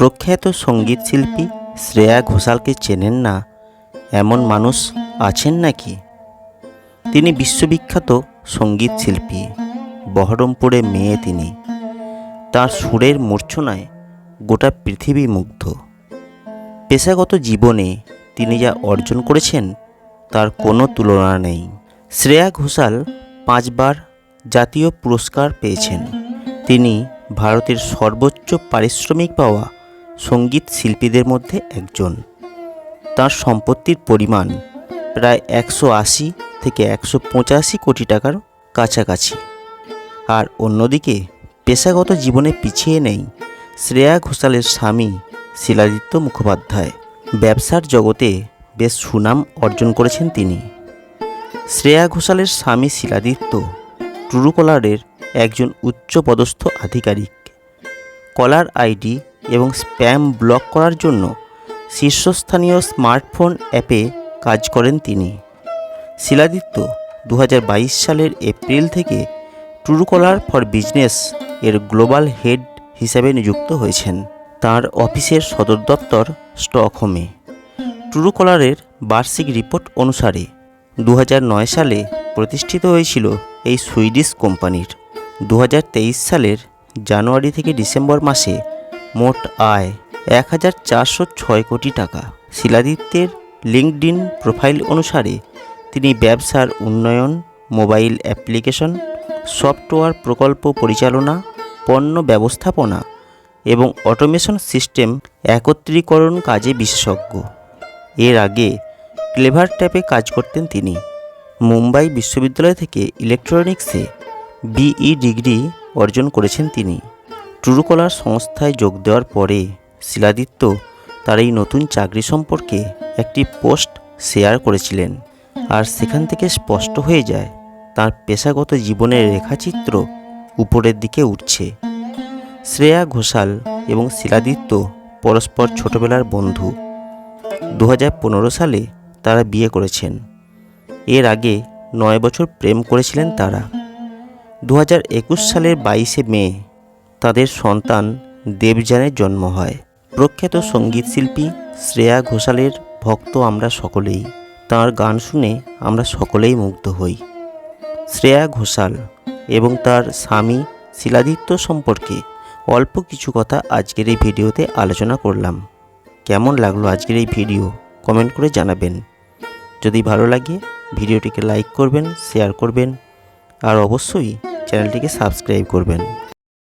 প্রখ্যাত সংগীত শিল্পী শ্রেয়া ঘোষালকে চেনেন না? এমন মানুষ আছেন নাকি? তিনি বিশ্ববিখ্যাত সংগীত শিল্পী, বহরমপুরে মেয়ে তিনি। তার সুরের মূর্ছনায় গোটা পৃথিবী মুগ্ধ। পেশাগত জীবনে তিনি যা অর্জন করেছেন, তার কোনো তুলনা নেই। শ্রেয়া ঘোষাল পাঁচবার জাতীয় পুরস্কার পেয়েছেন। তিনি ভারতের সর্বোচ্চ পারিশ্রমিক পাওয়া সংগীত শিল্পীদের মধ্যে একজন। তার সম্পত্তির পরিমাণ প্রায় একশো আশি থেকে একশো পঁচাশি কোটি টাকার কাছাকাছি। আর অন্যদিকে পেশাগত জীবনে পিছিয়ে নেই শ্রেয়া ঘোষালের স্বামী শিলাদিত্য মুখোপাধ্যায়। ব্যবসার জগতে বেশ সুনাম অর্জন করেছেন তিনি। শ্রেয়া ঘোষালের স্বামী শিলাদিত্য ট্রুকলারের একজন উচ্চপদস্থ আধিকারিক। কলার আইডি এবং স্প্যাম ব্লক করার জন্য শীর্ষস্থানীয় স্মার্টফোন অ্যাপে কাজ করেন তিনি। শিলাদিত্য দু হাজার বাইশ সালের এপ্রিল থেকে ট্রুকলার ফর বিজনেস এর গ্লোবাল হেড হিসেবে নিযুক্ত হয়েছেন তার অফিসের সদর দপ্তর স্টকহোমে। ট্রুকলারের বার্ষিক রিপোর্ট অনুসারে দু হাজার নয় সালে প্রতিষ্ঠিত হয়েছিল এই সুইডিশ কোম্পানির। দু হাজার তেইশ সালের জানুয়ারি থেকে ডিসেম্বর মাসে মোট আয় এক হাজার চারশো ছয় কোটি টাকা। শিলাদিত্যের লিঙ্কডিন প্রোফাইল অনুসারে, তিনি ব্যবসার উন্নয়ন, মোবাইল অ্যাপ্লিকেশন, সফটওয়্যার প্রকল্প পরিচালনা, পণ্য ব্যবস্থাপনা এবং অটোমেশন সিস্টেম একত্রীকরণ কাজে বিশেষজ্ঞ। এর আগে ক্লেভার ট্যাপে কাজ করতেন তিনি। মুম্বাই বিশ্ববিদ্যালয় থেকে ইলেকট্রনিক্সে বিই ডিগ্রি অর্জন করেছেন তিনি। ট্রুকলার সংস্থায় যোগ দেওয়ার পরে শিলাদিত্য তার এই নতুন চাকরি সম্পর্কে একটি পোস্ট শেয়ার করেছিলেন। আর সেখান থেকে স্পষ্ট হয়ে যায়, তার পেশাগত জীবনের রেখাচিত্র উপরের দিকে উঠছে। শ্রেয়া ঘোষাল এবং শিলাদিত্য পরস্পর ছোটবেলার বন্ধু। দু হাজার পনেরো সালে তারা বিয়ে করেছেন। এর আগে নয় বছর প্রেম করেছিলেন তারা। দু হাজার একুশ সালের বাইশে মে তাদের সন্তান দেবযানের জন্ম হয়। প্রখ্যাত সংগীত শিল্পী শ্রেয়া ঘোষালের ভক্ত আমরা সকলেই। তার গান শুনে আমরা সকলেই মুগ্ধ হই। শ্রেয়া ঘোষাল এবং তার স্বামী শিলাদিত্য সম্পর্কে অল্প কিছু কথা আজকের এই ভিডিওতে আলোচনা করলাম। কেমন লাগল আজকের এই ভিডিও? কমেন্ট করে জানাবেন। যদি ভালো লাগে, ভিডিওটিকে লাইক করবেন, শেয়ার করবেন, আর অবশ্যই চ্যানেলটিকে সাবস্ক্রাইব করবেন।